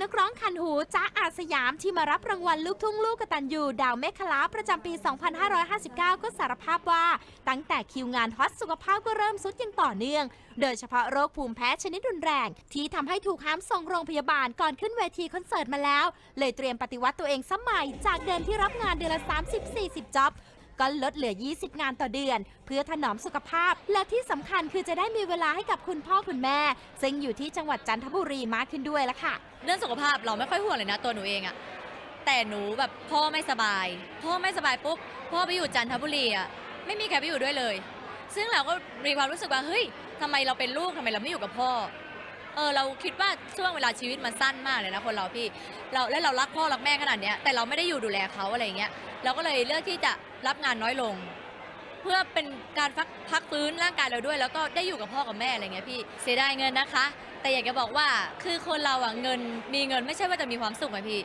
นักร้องคันหูจ้าอาสยามที่มารับรางวัลลูกทุ่งลูกกตันยูดาวเมฆคลาประจำปี 2559 ก็สารภาพว่า ตั้งแต่คิวงานฮอตสุขภาพก็เริ่มสุดอย่างต่อเนื่อง โดยเฉพาะโรคภูมิแพ้ชนิดรุนแรง ที่ทำให้ถูกห้ามส่งโรงพยาบาลก่อนขึ้นเวทีคอนเสิร์ตมาแล้ว เลยเตรียมปฏิวัติตัวเองสมัย จากเดิมที่รับงานเดือนละ 30-40จ็อบ ก็ลดเหลือ 20 งานต่อเดือน เพื่อถนอมสุขภาพ และที่สำคัญคือจะได้มีเวลาให้กับคุณพ่อคุณแม่ ซึ่งอยู่ที่จังหวัดจันทบุรีมากขึ้นด้วยละค่ะ เรื่องสุขภาพเราไม่ค่อยห่วงเลยนะตัวหนูเองอะแต่หนูแบบพ่อไม่สบาย พ่อไม่สบายปุ๊บพ่อไปอยู่จันทบุรีอะไม่มีใครไปอยู่ด้วยเลย ซึ่งเราก็มีความรู้สึกว่าเฮ้ยทำไมเราเป็นลูกทำไมเราไม่อยู่กับพ่อ เออเราคิดว่าช่วงเวลาชีวิตมันสั้นมากเลยนะคนเราพี่เราและเรารักพ่อรักแม่ขนาดเนี้ยแต่เราไม่ได้อยู่ดูแลเขาอะไรอย่างเงี้ยเราก็เลยเลือกที่จะรับงานน้อยลง เพื่อเป็นการพักพักฟื้นร่างกายเราด้วย แล้วก็ได้อยู่กับพ่อกับแม่อะไรเงี้ยพี่เสียดายเงินนะคะ แต่อยากจะบอกว่าคือคนเราอะเงินมีเงินไม่ใช่ว่าจะมีความสุขไหมพี่